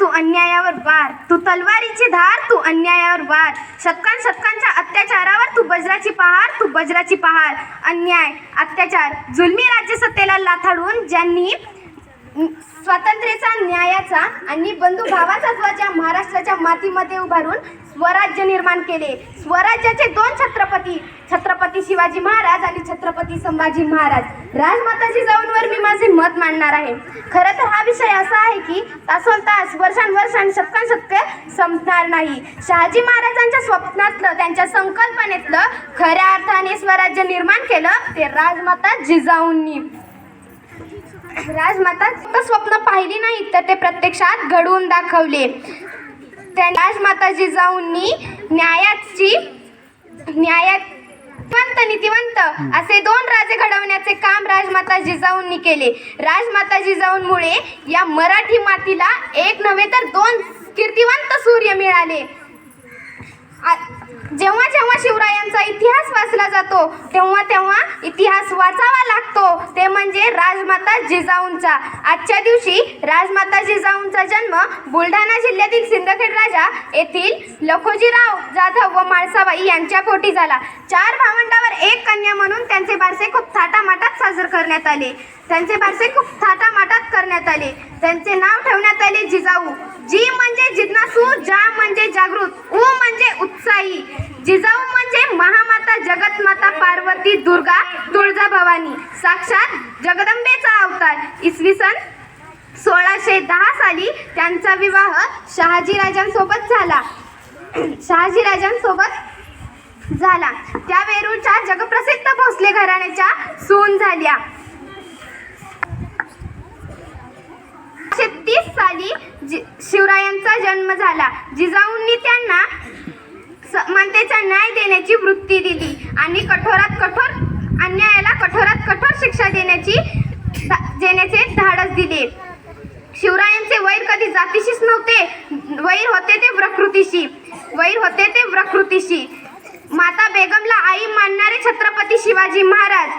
तू अन्यायावर वार. तू तलवारीची धार तू अन्यायावर वार. शतकां शतकांच्या अत्याचारावर तू बजराची पहार तू बजराची पहार. अन्याय अत्याचार. जुलमी राज्यसत्तेला लाथाडून ज्यांनी स्वातंत्र्याचा न्यायाचा आणि बंधुभावाचा भावाचा महाराष्ट्राच्या मातीमध्ये उभारून स्वराज्य निर्माण केले. स्वराज्याचे दोन छत्रपती छत्रपती शिवाजी महाराज आणि छत्रपती संभाजी महाराज. राजमाताजी जिजाऊंवर मी माझे मत मांडणार आहे. खरं तर हा विषय असा आहे की तासोन तास वर्षानुवर्षां आणि शतके संपणार नाही. शहाजी महाराजांच्या स्वप्नातलं त्यांच्या संकल्पनेतलं खऱ्या अर्थाने स्वराज्य निर्माण केलं ते राजमाता जिजाऊंनी राजमाता फक्त स्वप्न पाहिली नाही तर ते प्रत्यक्षात घडवून दाखवले. त्या राजमाता जिजाऊंनी न्यायाची न्यायात नीतिवंत नीतिवंत असे दोन राजे घडवण्याचे काम राजमाता जिजाऊंनी केले. राजमाता जिजाऊंमुळे या मराठी मातीला एक नव्हे तर दोन कीर्तिवंत सूर्य मिळाले. आ- जेव्हा जेव्हा शिवरायांचा इतिहास वाचला जातो तेव्हा तेव्हा इतिहास वाचावा लागतो. ते म्हणजे राजमाता जिजाऊंचा. आजच्या दिवशी राजमाता जिजाऊंचा जन्म बुलढाणा जिल्ह्यातील सिंदखेड राजा येथील लखोजीराव जाधव व माळसाबाई यांच्या पोटी झाला. चार भावंडावर एक कन्या म्हणून त्यांचे बारसे खूप थाटामाटात साजरे करण्यात आले. त्यांचे बारसे खूप थाटामाटात करण्यात आले. त्यांचे नाव ठेवण्यात आले जिजाऊ. जी म्हणजे जिज्ञासू जा म्हणजे जागृत उ म्हणजे उत्साही. जिजाऊ म्हणजे महा माता जगत माता पार्वती दुर्गा तुळजा भवानी. साक्षात जगदंबेचा अवतार. इसवी सन सोळाशे दहा साली त्यांचा विवाह शहाजीराजांसोबत झाला. शहाजीराजांसोबत झाला. त्या वेरूळच्या जगप्रसिद्ध भोसले घराण्याच्या सून झाल्या. तीस साली जि- शिवरायांचा जन्म झाला. जिजाऊंनी त्यांना समानतेचा न्याय देण्याची वृत्ती दिली आणि कठोरात कठोर अन्यायाला कठोरात कठोर शिक्षा देण्याची देण्याचे धाडस दिले. शिवरायांचे वैर कधी जातीशीच नव्हते. वैर होते ते प्रकृतीशी. वैर होते ते प्रकृतीशी. माता बेगमला आई मानणारे छत्रपती शिवाजी महाराज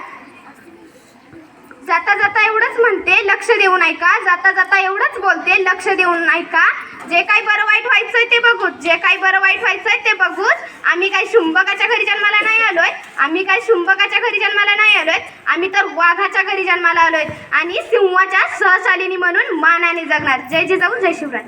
जाता जाता एवढंच म्हणते लक्ष देऊन ऐका. जाता जाता एवढंच बोलते लक्ष देऊन ऐका. जे काही बरं वाईट व्हायचंय ते बघूच. जे काही बरं वाईट व्हायचंय ते बघूच. आम्ही काही शुंभकाच्या घरी जन्माला नाही आलोय. आम्ही काही शुंभकाच्या घरी जन्माला नाही आलोय. आम्ही तर वाघाच्या घरी जन्माला आलोय. आणि सिंहाच्या सहशालिनी म्हणून मानाने जगणार. जय जिजाऊ जय शिवराय.